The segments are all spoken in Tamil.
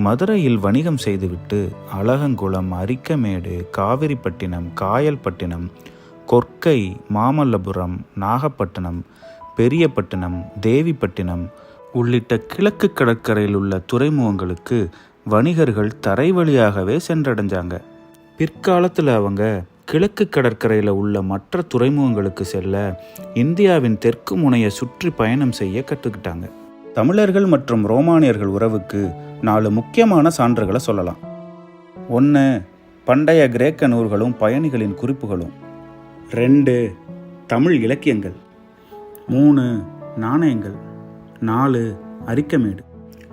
மதுரையில் வணிகம் செய்துவிட்டு அழகங்குளம் அரிக்கமேடு காவிரிப்பட்டினம் காயல்பட்டினம் கொர்க்கை மாமல்லபுரம் நாகப்பட்டினம் பெரியப்பட்டினம் தேவிப்பட்டினம் உள்ளிட்ட கிழக்கு கடற்கரையில் உள்ள துறைமுகங்களுக்கு வணிகர்கள் தரை வழியாகவே சென்றடைஞ்சாங்க. பிற்காலத்தில் அவங்க கிழக்கு கடற்கரையில் உள்ள மற்ற துறைமுகங்களுக்கு செல்ல இந்தியாவின் தெற்கு முனையை சுற்றி பயணம் செய்ய கற்றுக்கிட்டாங்க தமிழர்கள் மற்றும் ரோமானியர்கள் உறவுக்கு நாலு முக்கியமான சான்றுகளை சொல்லலாம். ஒன்று பண்டைய கிரேக்க நூல்களும் பயணிகளின் குறிப்புகளும். ரெண்டு தமிழ் இலக்கியங்கள். மூணு நாணயங்கள். நாலு அரிக்கமேடு.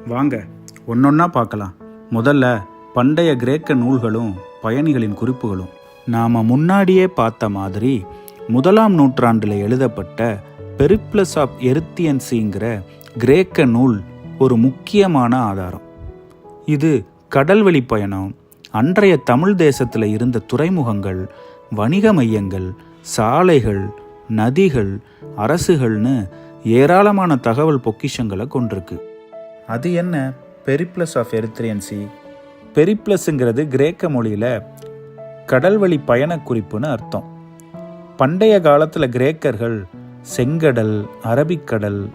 வாங்க ஒன்றொன்னா பார்க்கலாம். முதல்ல பண்டைய கிரேக்க நூல்களும் பயணிகளின் குறிப்புகளும். நாம் முன்னாடியே பார்த்த மாதிரி முதலாம் நூற்றாண்டில் எழுதப்பட்ட பெரிப்ளஸ் ஆஃப் எருத்தியன்சிங்கிற கிரேக்க நூல் ஒரு முக்கியமான ஆதாரம். இது கடல்வழி பயணம் அன்றைய தமிழ் தேசத்தில் இருந்த துறைமுகங்கள் வணிக மையங்கள் சாலைகள் நதிகள் அரசுகள்னு ஏராளமான தகவல் பொக்கிஷங்களை கொண்டிருக்கு. அது என்ன? பெரிப்ளஸ் ஆஃப் எரித்ரியன்சி பெரிப்ளஸ்ங்கிறது கிரேக்க மொழியில் கடல்வழி பயண குறிப்புன்னு அர்த்தம். பண்டைய காலத்தில் கிரேக்கர்கள் செங்கடல் அரபிக்கடல்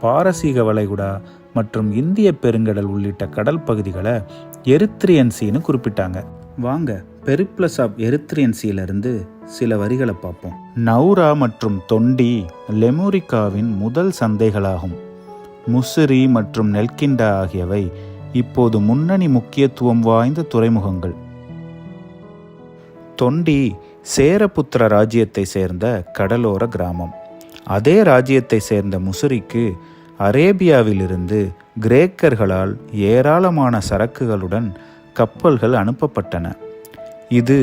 பாரசீக வளைகுடா மற்றும் இந்திய பெருங்கடல் உள்ளிட்ட கடல் பகுதிகளை எரித்ரியன்சின்னு குறிப்பிட்டாங்க. வாங்க பெரிப்ளஸ் ஆஃப் எரித்ரியன்சியிலிருந்து சில வரிகளை பார்ப்போம். நௌரா மற்றும் தொண்டி லெமோரிக்காவின் முதல் சந்தைகளாகும். முசிறி மற்றும் நெல்கிண்டா ஆகியவை இப்போது முன்னணி முக்கியத்துவம் வாய்ந்த துறைமுகங்கள். தொண்டி சேரபுத்திர ராஜ்யத்தை சேர்ந்த கடலோர கிராமம். அதே ராஜ்யத்தை சேர்ந்த முசிறிக்கு அரேபியாவிலிருந்து கிரேக்கர்களால் ஏராளமான சரக்குகளுடன் கப்பல்கள் அனுப்பப்பட்டன. இது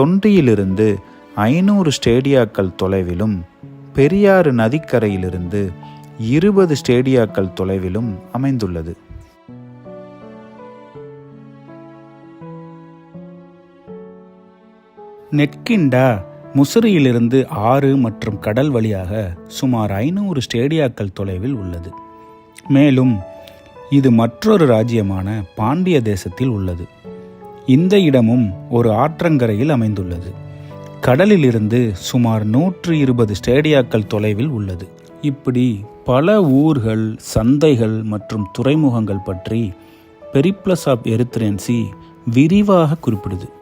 தொண்டியிலிருந்து ஐநூறு ஸ்டேடியாக்கள் தொலைவிலும் பெரியாறு நதிக்கரையிலிருந்து இருபது ஸ்டேடியாக்கள் தொலைவிலும் அமைந்துள்ளது. நெட்கிண்டா முசிறியிலிருந்து ஆறு மற்றும் கடல் வழியாக சுமார் ஐநூறு ஸ்டேடியாக்கள் தொலைவில் உள்ளது. மேலும் இது மற்றொரு ராஜ்யமான பாண்டிய தேசத்தில் உள்ளது. இந்த இடமும் ஒரு ஆற்றங்கரையில் அமைந்துள்ளது. கடலிலிருந்து சுமார் நூற்று இருபது ஸ்டேடியாக்கள் தொலைவில் உள்ளது. இப்படி பல ஊர்கள் சந்தைகள் மற்றும் துறைமுகங்கள் பற்றி பெரிப்ளஸ் ஆஃப் எரித்ரன்சி விரிவாக குறிப்பிடுது.